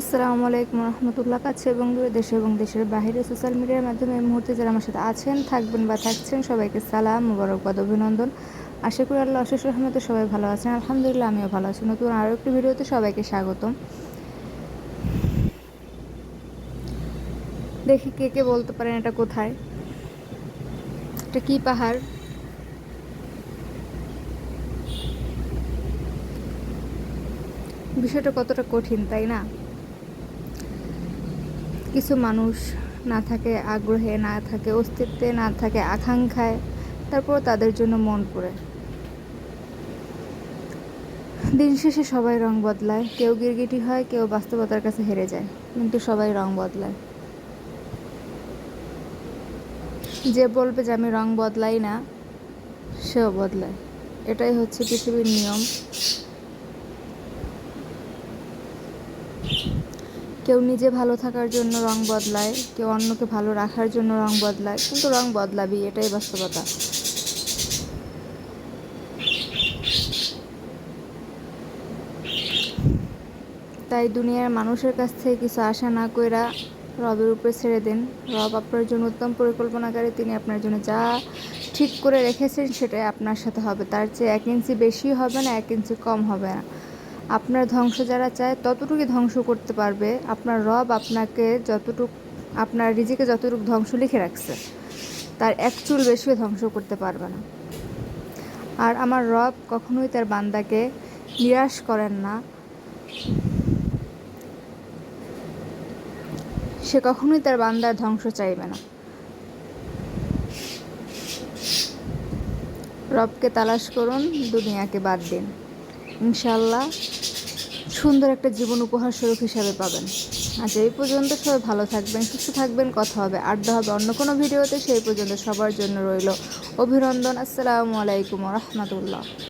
আসসালামু আলাইকুম রহমতুল্লাহ। কাছে এবং দূরে দেশে এবং দেশের বাইরে সোশ্যাল মিডিয়ার মাধ্যমে এই মুহূর্তে যারা আমার সাথে আছেন, থাকবেন বা থাকছেন, সবাইকে সালাম, মুবারকবাদ, অভিনন্দন। আশা করি আল্লাহ অশেষ রহমতে সবাই ভালো আছেন। আলহামদুলিল্লাহ, আমিও ভালো আছি। নতুন আরও একটি ভিডিওতে সবাইকে স্বাগতম। দেখি কে কে বলতে পারেন এটা কোথায়? এটা কি পাহাড়? বিষয়টা কতটা কঠিন, তাই না? কিছু মানুষ না থাকে, আগ্রহে না থাকে, অস্তিত্বে না থাকে, আকাঙ্ক্ষায় তারপর তাদের জন্য মন পড়ে। দিন শেষে সবাই রং বদলায়। কেউ গিরগিটি হয়, কেউ বাস্তবতার কাছে হেরে যায়, কিন্তু সবাই রং বদলায়। যে বলবে যে আমি রং বদলাই না, সেও বদলায়। এটাই হচ্ছে পৃথিবীর নিয়ম। কেউ নিজে ভালো থাকার জন্য রং বদলায়, কেউ অন্যকে ভালো রাখার জন্য রং বদলায়, কিন্তু রং বদলাবি, এটাই বাস্তবতা। তাই দুনিয়ার মানুষের কাছ থেকে কিছু আশা না কইরা রবের উপরে ছেড়ে দিন। রব আপনার জন্য উত্তম পরিকল্পনাকারী, তিনি আপনার জন্য যা ঠিক করে রেখেছেন, সেটাই আপনার সাথে হবে। তার চেয়ে এক ইঞ্চি বেশি হবে না, এক ইঞ্চি কম হবে না। আপনার ধ্বংস যারা চায় ততটুকুই ধ্বংস করতে পারবে। আপনার রব আপনাকে যতটুক আপনার রিজিকে যতটুকু ধ্বংস লিখে রাখছে, তার এক চুল বেশিও ধ্বংস করতে পারবে না। আর আমার রব কখনোই তার বান্দাকে নিরাশ করেন না। সে কখনোই তার বান্দার ধ্বংস চাইবে না। রবকে তালাশ করুন, দুনিয়াকে বাদ দিন। ইনশাল্লাহ সুন্দর একটা জীবন উপহার স্বরূপ হিসাবে পাবেন। আচ্ছা এই পর্যন্ত সবাই ভালো থাকবেন, সুস্থ থাকবেন, কথা হবে। আড্ডা হবে অন্য কোনো ভিডিওতে, সেই পর্যন্ত সবার জন্য রইল অভিনন্দন। আসসালামু আলাইকুম রহমতুল্লাহ।